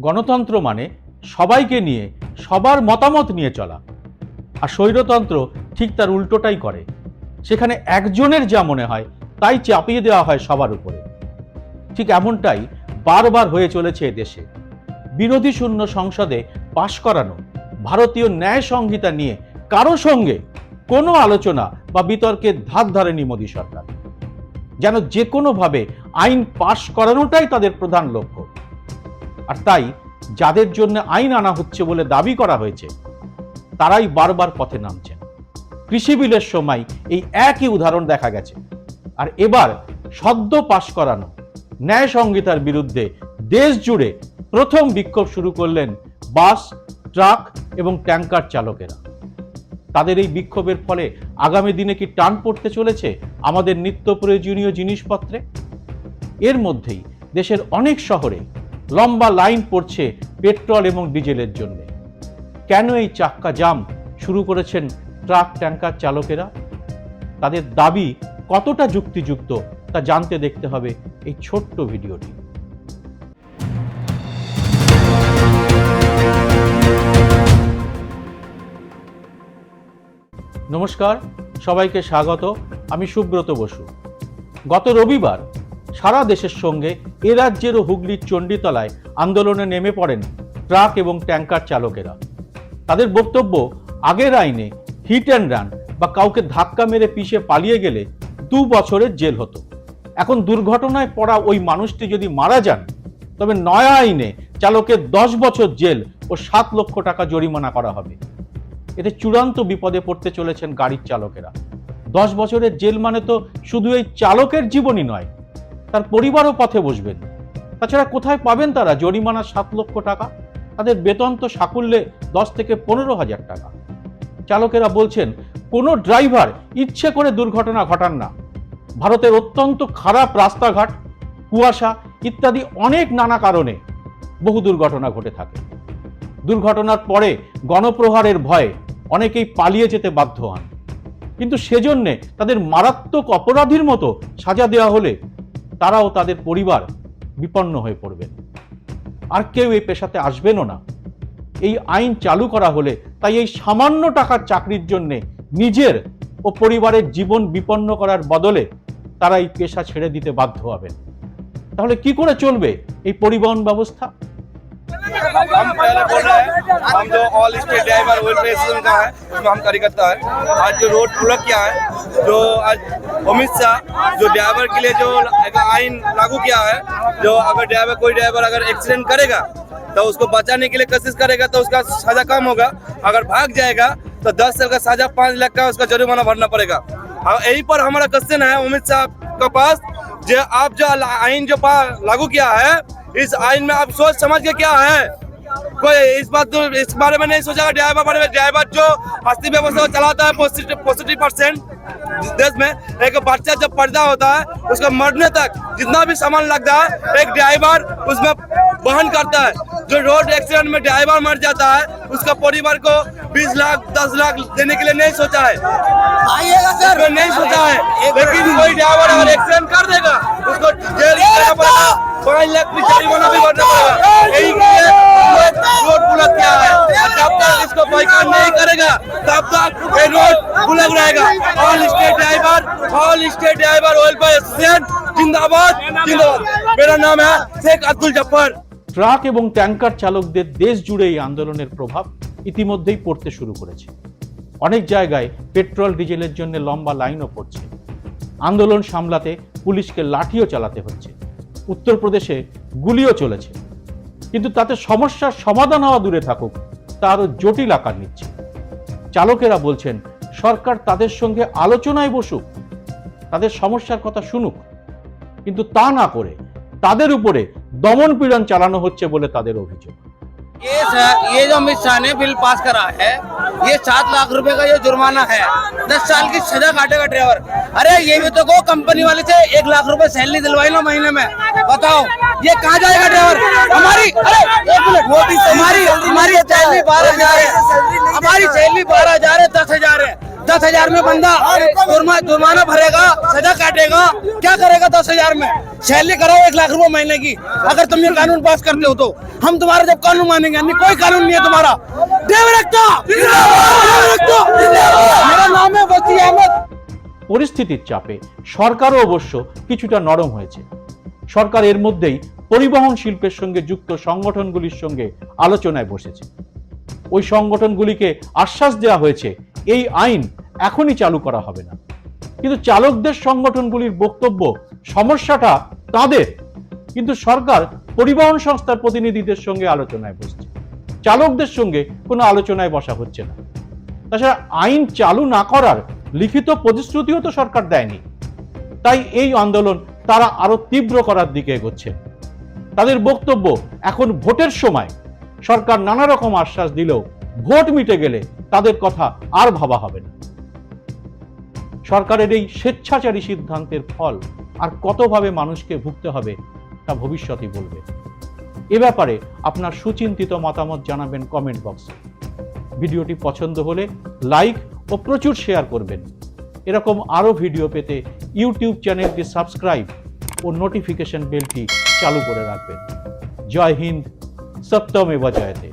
গণতন্ত্র মানে সবাইকে নিয়ে, সবার মতামত নিয়ে চলা। আর স্বৈরতন্ত্র ঠিক তার উল্টোটাই করে। সেখানে একজনের যা মনে হয়, তাই চাপিয়ে দেওয়া হয় সবার উপরে। ঠিক এমনটাই বারবার হয়ে চলেছে দেশে। বিরোধী শূন্য সংসদে পাশ করানো, ভারতীয় ন্যায় সংহিতা নিয়ে কারও সঙ্গে কোনো আলোচনা বা বিতর্কের ধার ধারেনি মোদী সরকার। যেন যে কোনোভাবে আইন পাশ করানোটাই তাদের প্রধান লক্ষ্য। আর তাই যাদের জন্য আইন আনা হচ্ছে বলে দাবি করা হয়েছে, তারাই বারবার পথে নামছেন। কৃষি বিলের সময় এই একই উদাহরণ দেখা গেছে। আর এবার সদ্য পাশ করানো ন্যায় সংহিতার বিরুদ্ধে দেশ জুড়ে প্রথম বিক্ষোভ শুরু করলেন বাস, ট্রাক এবং ট্যাঙ্কার চালকেরা। তাদের এই বিক্ষোভের ফলে আগামী দিনে কি টান পড়তে চলেছে আমাদের নিত্য প্রয়োজনীয় জিনিসপত্রে? এর মধ্যেই দেশের অনেক শহরে লম্বা লাইন পড়ছে পেট্রোল এবং ডিজেলের জন্য। কেন এই চাক্কা জাম শুরু করেছেন ট্রাক ট্যাঙ্কার চালকেরা? তাদের দাবি কতটা যুক্তিযুক্ত তা জানতে দেখতে হবে এই ছোট্ট ভিডিওটি। নমস্কার, সবাইকে স্বাগত। আমি সুব্রত বসু। গত রবিবার সারা দেশের সঙ্গে এ রাজ্যেরও হুগলির চণ্ডীতলায় আন্দোলনে নেমে পড়েন ট্রাক এবং ট্যাঙ্কার চালকেরা। তাদের বক্তব্য, আগের আইনে হিট অ্যান্ড রান বা কাউকে ধাক্কা মেরে পিষে পালিয়ে গেলে দু বছরের জেল হতো। এখন দুর্ঘটনায় পড়া ওই মানুষটি যদি মারা যান, তবে নয়া আইনে চালকের দশ বছর জেল ও সাত লক্ষ টাকা জরিমানা করা হবে। এতে চূড়ান্ত বিপদে পড়তে চলেছেন গাড়ির চালকেরা। দশ বছরের জেল মানে তো শুধু এই চালকের জীবনই নয় তার পরিবারও পথে বসবেন। তাছাড়া কোথায় পাবেন তারা? জরিমানা সাত লক্ষ টাকা, তাদের বেতন তো সাকুল্যে দশ থেকে পনেরো হাজার টাকা। চালকেরা বলছেন, কোনো ড্রাইভার ইচ্ছে করে দুর্ঘটনা ঘটান না। ভারতের অত্যন্ত খারাপ রাস্তাঘাট, কুয়াশা ইত্যাদি অনেক নানা কারণে বহু দুর্ঘটনা ঘটে থাকে। দুর্ঘটনার পরে গণপ্রহারের ভয়ে অনেকেই পালিয়ে যেতে বাধ্য হন। কিন্তু সেজন্যে তাদের মারাত্মক অপরাধীর মতো সাজা দেওয়া হলে তারাও তাদের পরিবার বিপন্ন হয়ে পড়বেন। আর কেউ এই পেশাতে আসবেনও না। এই আইন চালু করা হলে তাই এই সামান্য টাকার চাকরির জন্যে নিজের ও পরিবারের জীবন বিপন্ন করার বদলে তারা এই পেশা ছেড়ে দিতে বাধ্য হবেন। তাহলে কি করে চলবে এই পরিবহন ব্যবস্থা? हम पहले बोल रहे हैं, हम जो all state driver welfare association का है उसमें हम कार्यकर्ता है। आज जो रोड पूरा किया है, जो आज अमित शाह, जो ड्राइवर के लिए जो आइन लागू किया है, जो अगर ड्राइवर कोई ड्राइवर अगर एक्सीडेंट करेगा तो उसको बचाने के लिए कोशिश करेगा तो उसका सजा कम होगा। अगर भाग जाएगा तो दस साल का सजा, पाँच लाख का उसका जुर्माना भरना पड़ेगा। और यही पर हमारा क्वेश्चन है, अमित शाह के पास, जो आप जो आइन जो लागू किया है इस आइन में आप सोच समझ के क्या है? कोई इस बात तो इस बारे में नहीं सोचा ड्राइवर बारे में ड्राइवर जो हस्ती व्यवस्था चलाता है पॉजिटिव परसेंट देश में, एक बच्चा जब पर्दा होता है, उसका मरने तक जितना भी सामान लगता है, एक ड्राइवर उसमें वहन करता है। जो रोड एक्सीडेंट में ड्राइवर मर जाता है, उसका परिवार को 20 लाख 10 लाख देने के लिए नहीं सोचा है आइएगा सर इसमें नहीं सोचा है लेकिन कोई ड्राइवर अगर एक्सीडेंट कर देगा उसको जेल जाना पड़ेगा पाँच लाख की जुर्माना भी भरना पड़ेगा यही के लिए रोड रोड बुलक किया है और जब तक इसको बाइकाट नहीं करेगा तब तक ये रोड बुलक रहेगा all state driver all state driver welfare association जिंदाबाद जिंदाबाद मेरा नाम है शेख अब्दुल जब्बार ট্রাক এবং ট্যাঙ্কার চালকদের দেশ জুড়ে এই আন্দোলনের প্রভাব ইতিমধ্যেই পড়তে শুরু করেছে। অনেক জায়গায় পেট্রোল, ডিজেলের জন্য লম্বা লাইনও পড়ছে। আন্দোলন সামলাতে পুলিশকে লাঠিও চালাতে হচ্ছে। উত্তরপ্রদেশে গুলিও চলেছে। কিন্তু তাতে সমস্যার সমাধান হওয়া দূরে থাকুক, তা আরও জটিল আকার নিচ্ছে। চালকেরা বলছেন, সরকার তাদের সঙ্গে আলোচনায় বসুক, তাদের সমস্যার কথা শুনুক। কিন্তু তা না করে তাদের উপরে দমন পীড়ন চালানো হচ্ছে বলে তাদের অভিযোগ। ये है ये जो अमित शाह ने बिल पास करा है ये सात लाख रुपए का ये जुर्माना है। दस साल की सजा काटेगा ड्राइवर। अरे ये भी तो को कंपनी वाले से एक लाख रुपए सैलरी दिलवाई लो महीने में। बताओ ये कहाँ जाएगा ड्राइवर? हमारी अरे एक मिनट वो भी हमारी हमारी सैलरी बारह हज़ार है। हमारी सैलरी बारह हज़ार है दस हज़ार दस हजार में बंदा जुर्मा- जुर्माना भरेगा सजा काटेगा क्या करेगा दस हजार में सैलरी कराओ एक लाख रुपए महीने की अगर तुम ये कानून पास करते हो तो हम तुम्हारा जब कानून मानेंगे नहीं कोई कानून नहीं है तुम्हारा देवरक्ता! देवरक्ता! मेरा नाम है वसी अहमद পরিস্থিতির চাপে সরকারও অবশ্য কিছুটা নরম হয়েছে সরকার এর মধ্যেই পরিবহন শিল্পের সঙ্গে যুক্ত সংগঠনগুলির সঙ্গে আলোচনায় বসেছে ওই সংগঠনগুলিকে আশ্বাস দেওয়া হয়েছে এই আইন এখনই চালু করা হবে না। কিন্তু চালকদের সংগঠনগুলির বক্তব্য, সমস্যাটা তাদের। কিন্তু সরকার পরিবহন সংস্থার প্রতিনিধিদের সঙ্গে আলোচনায় বসছে। চালকদের সঙ্গে কোনো আলোচনায় বসা হচ্ছে না। তাছাড়া আইন চালু না করার লিখিত প্রতিশ্রুতিও তো সরকার দেয়নি। তাই এই আন্দোলন তারা আরও তীব্র করার দিকে এগোচ্ছে। তাদের বক্তব্য এখন ভোটের সময়। সরকার নানা রকম আশ্বাস দিলেও ভোট মিটে গেলে তাদের কথা আর ভাবা হবে না। সরকারের এই স্বেচ্ছাচারী সিদ্ধান্তের ফল আর কতভাবে মানুষকে ভুগতে হবে তা ভবিষ্যতই বলবে। এ ব্যাপারে আপনার সুচিন্তিত মতামত জানাবেন কমেন্ট বক্সে। ভিডিওটি পছন্দ হলে লাইক ও প্রচুর শেয়ার করবেন। এরকম আরও ভিডিও পেতে ইউটিউব চ্যানেলটি সাবস্ক্রাইব ও নোটিফিকেশন বেলটি চালু করে রাখবেন। জয় হিন্দ, সপ্তমে জয়তে